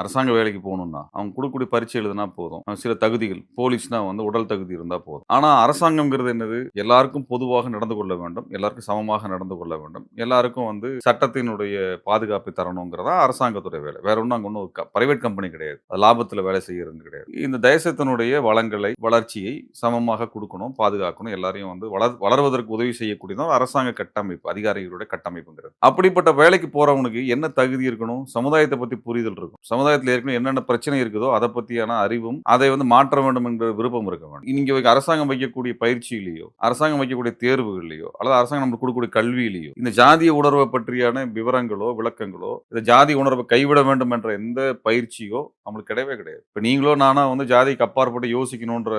அரசாங்க வேலைக்கு போகணும்னா அவங்க கொடுக்கக்கூடிய பரீட்சை எழுதுனா போதும். சில தகுதிகள் போலீஸ்னா வந்து உடல் தகுதி இருந்தால் போதும். ஆனால் அரசாங்கம்ங்கிறது என்னது? எல்லாருக்கும் பொதுவாக நடந்து கொள்ள வேண்டும். எல்லாருக்கும் சமமாக நடந்து கொள்ள வேண்டும். எல்லாருக்கும் வந்து சட்டத்தினுடைய பாதுகாப்பை தரணுங்கிறதா அரசாங்கத்துடைய வேலை. வேற ஒன்றும் அங்கே ஒன்றும் பிரைவேட் கம்பெனி கிடையாது. அது லாபத்தில் வேலை செய்யறது கிடையாது. இந்த தேசத்தினுடைய வளங்களை வளர்ச்சியை சமமாக கொடுக்கணும் பாதுகாக்கணும் எல்லாரையும் வந்து வளர் வளர்வதற்கு உதவி செய்யக்கூடியதான் அரசாங்க கட்டமைப்பு அதிகாரிகளுடைய கட்டமைப்புங்கிறது. அப்படிப்பட்ட வேலைக்கு போறவனுக்கு என்ன தகுதி இருக்கணும்? சமுதாயத்தை பற்றி புரிதல் இருக்கும் சமுதாயத்தில் ஏற்கனவே என்னென்ன பிரச்சனை இருக்குதோ அதை பற்றியான அறிவும் அதை வந்து மாற்ற வேண்டும் என்ற விருப்பம் இருக்க வேண்டும். நீங்க அரசாங்கம் வைக்கக்கூடிய பயிற்சியிலேயோ அரசாங்கம் வைக்கக்கூடிய தேர்வுகள்லையோ அல்லது அரசாங்கம் நமக்கு கொடுக்கக்கூடிய கல்வியிலேயோ இந்த ஜாதிய உணர்வை பற்றியான விவரங்களோ விளக்கங்களோ இந்த ஜாதி உணர்வை கைவிட வேண்டும் என்ற எந்த பயிற்சியோ நம்மளுக்கு கிடையவே கிடையாது. இப்போ நீங்களோ நானா வந்து ஜாதிக்கு அப்பாற்பட்டு யோசிக்கணுன்ற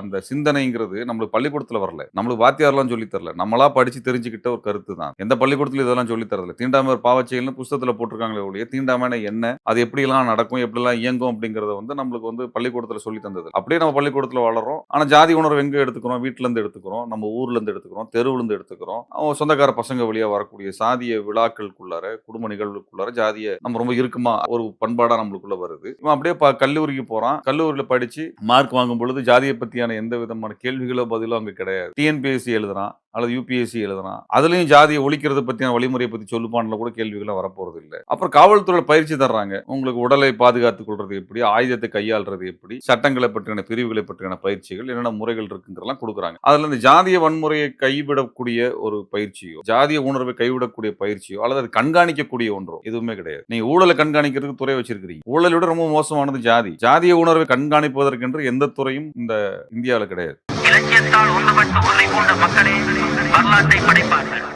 அந்த சிந்தனைங்கிறது நம்மளுக்கு பள்ளிக்கூடத்துல வரல. நம்மளுக்கு வாத்தியார்லாம் சொல்லி தரல. நம்மளா படிச்சு தெரிஞ்சுக்கிட்ட ஒரு கருத்து தான். எந்த பள்ளிக்கூடத்துல இதெல்லாம் சொல்லி தரல தீண்டாமை பாவச்செயல்னு புஸ்தகத்துல போட்டிருக்காங்களே ஒழிய தீண்டாமைனா என்ன? அது எப்படிலாம் நடக்கும் எப்படிலாம் இயங்கும் அப்படிங்கறத வந்து நம்மளுக்கு வந்து பள்ளிக்கூடத்துல சொல்லி தந்தது. அப்படியே நம்ம பள்ளிக்கூடத்துல வளர்றோம். ஆனா ஜாதி உணர்வு எங்க எடுத்துக்கிறோம்? வீட்டுல இருந்து எடுத்துக்கிறோம். நம்ம ஊர்ல இருந்து எடுத்துக்கிறோம். தெருவுல இருந்து எடுத்துக்கிறோம். அவங்க சொந்தக்கார பசங்க வழியா வரக்கூடிய சாதிய விழாக்களுக்குள்ளார குடும்ப நிகழ்வுக்குள்ளார ஜாதிய நம்ம ரொம்ப இருக்குமா ஒரு பண்பாடா நம்மளுக்குள்ள வருது. இவன் அப்படியே கல்லூரிக்கு போறான். கல்லூரியில படிச்சு மார்க் வாங்கும் பொழுது ஜாதியை பத்தியான எந்த விதமான கேள்விகளோ பதிலோ அங்க கிடையாது. டிஎன்பிஎஸ்சி எழுதுறான். அல்லது யூபிஎஸ்சி எழுதுனா அதுலேயும் ஜாதியை ஒழிக்கிறத பற்றியான வழிமுறையை பற்றி சொல்லுப்பான்ல கூட கேள்விகள்லாம் வரப்போகிறது இல்லை. அப்புறம் காவல்துறையில் பயிற்சி தர்றாங்க. உங்களுக்கு உடலை பாதுகாத்துக் கொள்வது எப்படி ஆயுதத்தை கையாள்றது எப்படி சட்டங்களை பற்றியான பிரிவுகளை பற்றியான பயிற்சிகள் என்னென்ன முறைகள் இருக்குங்கிறலாம் கொடுக்குறாங்க. அதில் இந்த ஜாதிய வன்முறையை கைவிடக்கூடிய ஒரு பயிற்சியோ ஜாதிய உணர்வை கைவிடக்கூடிய பயிற்சியோ அல்லது அது கண்காணிக்கக்கூடிய ஒன்றோ எதுவுமே கிடையாது. நீங்க ஊழலை கண்காணிக்கிறதுக்கு துறை வச்சிருக்கிறீங்க. ஊழலை விட ரொம்ப மோசமானது ஜாதி. ஜாதிய உணர்வை கண்காணிப்பதற்கென்று எந்த துறையும் இந்த இந்தியாவில் கிடையாது. இலக்கியத்தால் ஒன்றுபட்டு உறுதி பூண்ட மக்களே வரலாற்றை படைப்பார்கள்.